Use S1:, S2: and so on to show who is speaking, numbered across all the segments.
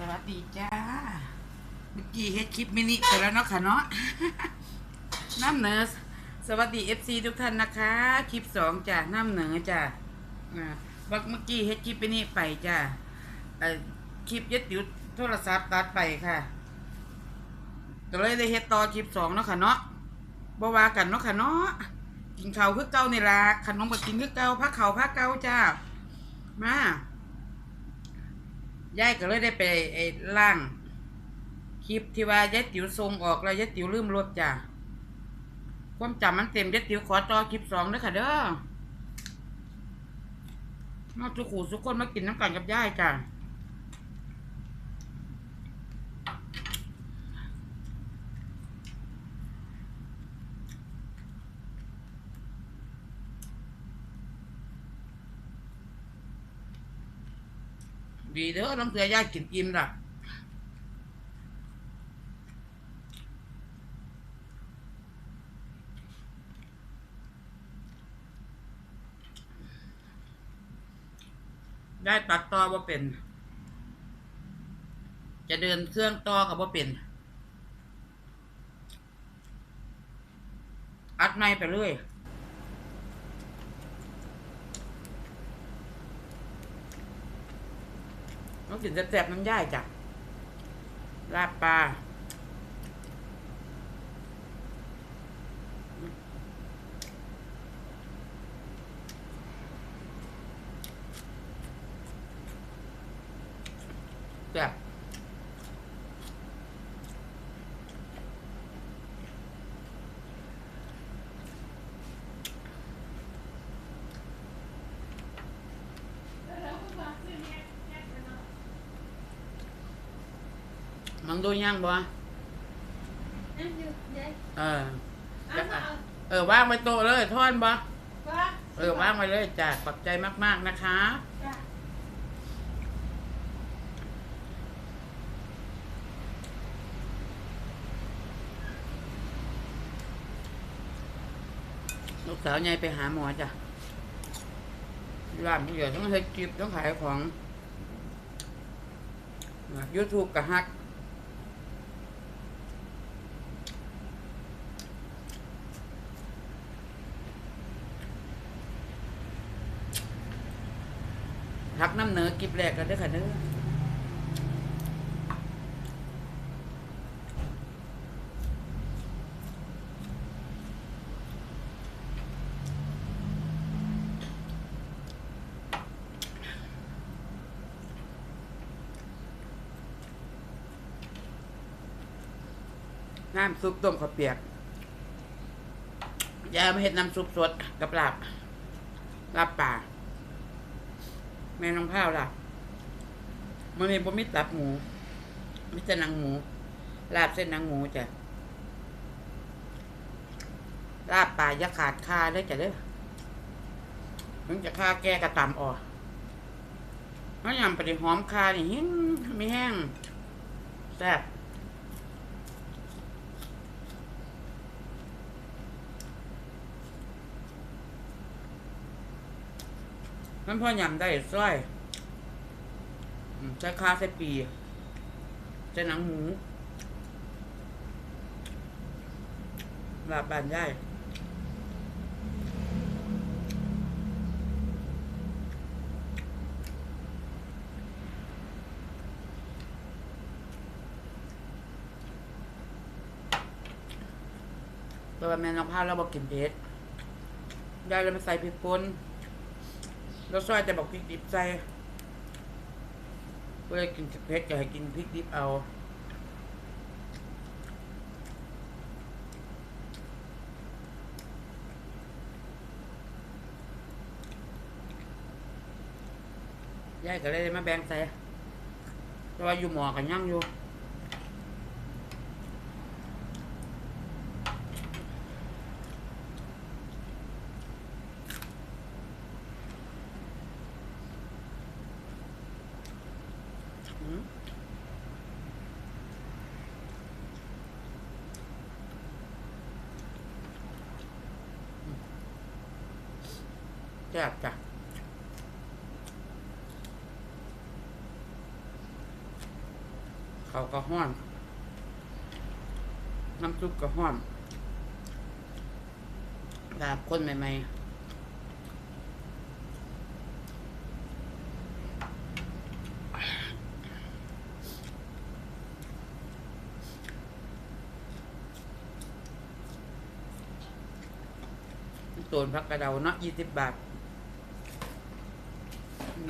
S1: สวัสดีจ้า เมื่อกี้เฮ็ดคลิปมินิไปแล้วเนาะค่ะเนาะ น้ำเหนือสวัสดีเอฟซีทุกท่านนะคะ คลิปสองจ้ะน้ำเหนือจ้าบักเมื่อกี้เฮ็ดคลิปมินิไปจ้ะเอ่อคลิปยึดอยู่โทรศัพท์ตัดไปค่ะก็เลยได้เฮ็ดต่อคลิปสองเนาะค่ะเนาะบ่ว่ากันเนาะค่ะเนาะ กินข้าวคือเก่าในละขนมก็กินคือเก่าพักข้าวพักเก่าจ้า มา ยายก็เลยได้ไปไอ้ล่าง คลิปที่ว่ายายติ๋วทรงออกแล้วยายติ๋วลืมรถจ้ะความจำมันเต็มยายติ๋วขอต่อคลิปสองเด้อค่ะเด้อมาทุกขู่ทุกคนมากินน้ำกันกับยายจ้ะ ดีเด้อน้ำเกลือยายกินอิ่มละได้ตัดต่อว่าเป็น จะเดินเครื่องต่อกับว่าเป็น อัดในไปเรื่อย ต้องกินแซ่บๆน้ำย่ายจ้ะลาบปลา มังดูยังบ่
S2: นั่งอยู่เด็ก
S1: เออ
S2: อ้าวเอา
S1: เออว่างไว้โตะเลยท่อนบ่
S2: ว่า
S1: เออว่างไว้เลยจ้ะขอบใจมาก ๆนะคะ
S2: จ้ะ
S1: ลูกสาวใหญ่ไปหาหมอจ้ะร้านผู้ใหญ่ต้องให้กิบต้องขายของยูทูบกับฮัก ฮักน้ำเนื้อกิบแรกกันเด้อค่ะเด้อน้ำซุปต้มข้าวเปียกยามาเห็ดน้ำซุปสดกับลาบลาบป่า แม่น้องข้าวล่ะมันมีบ่มีตับหมูมีแต่หนังหมู ลาบเส้นหนังหมูจ้ะลาบปลายาขาดคาได้จ้ะเด้อมันจะคาแก้กระตำออกเพราะยำไปดิหอมคานี่หิ้งไม่แห้งแซ่บ มันพอยำได้ซ้อยใส่คาใส่ปีใส่หนังหมูลาบบานได้ต่ว่าแม่น้องพาวเราบอกกินเผ็ดได้แล้วมาใส่พริกป่น แล้วซอยจะบอกพริกดิบใส่เพื่อกินเผ็ดก็ให้กินพริกดิบเอายายก็เลยมาแบ่งใส่แต่ว่าอยู่หมอกันยังอยู่ อืมแซ่บจ้ะเขาก็ห้อน น้ำซุปก็ห้อนดาบคนใหม่ๆตัวพักกระเดาเนาะยี่สิบบาท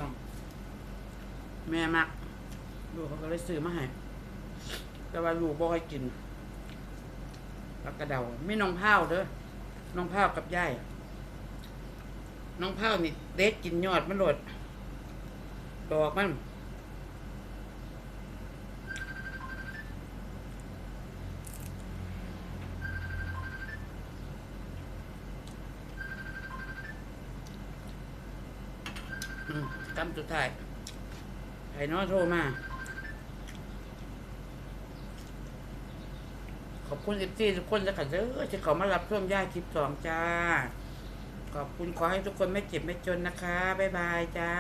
S1: น้องแม่มักลูกเขาก็เลยซื้อมาให้แต่ว่าลูกบ่ให้กินพักกระเดาไม่น้องเผาเด้อน้องเผากับย่ายน้องเผานี่เด็กกินยอดมันโหลดดอกมัน คำสุดท้ายไอ้น้อโทรมา ขอบคุณเอฟซีทุกคนแล้วกันเด้อที่เขามารับช่วงย่าคลิปสองจ้า ขอบคุณขอให้ทุกคนไม่เจ็บไม่จนนะคะ บ๊ายบายจ้า